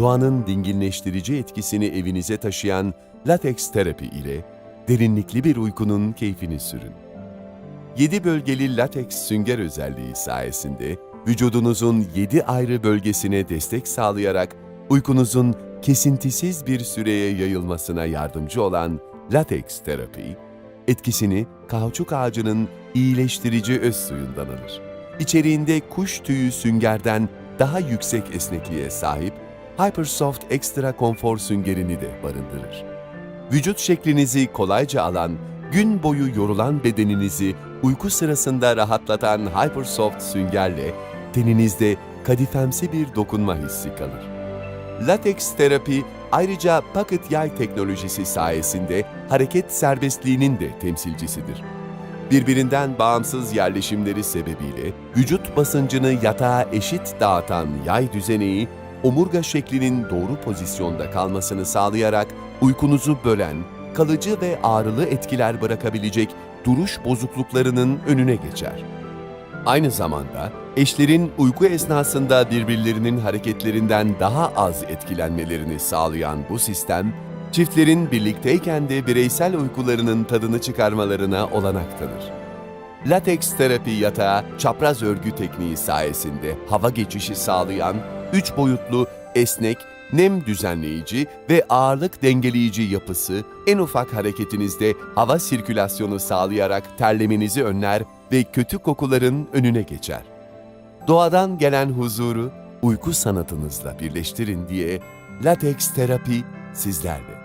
doğanın dinginleştirici etkisini evinize taşıyan lateks terapi ile derinlikli bir uykunun keyfini sürün. 7 bölgeli lateks sünger özelliği sayesinde vücudunuzun 7 ayrı bölgesine destek sağlayarak uykunuzun kesintisiz bir süreye yayılmasına yardımcı olan lateks terapi, etkisini kauçuk ağacının iyileştirici öz suyundan alır. İçeriğinde kuş tüyü süngerden daha yüksek esnekliğe sahip Hypersoft Extra Konfor süngerini de barındırır. Vücut şeklinizi kolayca alan, gün boyu yorulan bedeninizi uyku sırasında rahatlatan Hypersoft süngerle teninizde kadifemsi bir dokunma hissi kalır. Lateks terapi ayrıca pocket yay teknolojisi sayesinde hareket serbestliğinin de temsilcisidir. Birbirinden bağımsız yerleşimleri sebebiyle vücut basıncını yatağa eşit dağıtan yay düzeneği, omurga şeklinin doğru pozisyonda kalmasını sağlayarak uykunuzu bölen, kalıcı ve ağrılı etkiler bırakabilecek duruş bozukluklarının önüne geçer. Aynı zamanda eşlerin uyku esnasında birbirlerinin hareketlerinden daha az etkilenmelerini sağlayan bu sistem, çiftlerin birlikteyken de bireysel uykularının tadını çıkarmalarına olanak tanır. Lateks terapi yatağı çapraz örgü tekniği sayesinde hava geçişi sağlayan, üç boyutlu, esnek, nem düzenleyici ve ağırlık dengeleyici yapısı en ufak hareketinizde hava sirkülasyonu sağlayarak terlemenizi önler ve kötü kokuların önüne geçer. Doğadan gelen huzuru uyku sanatınızla birleştirin diye lateks terapi sizlerle.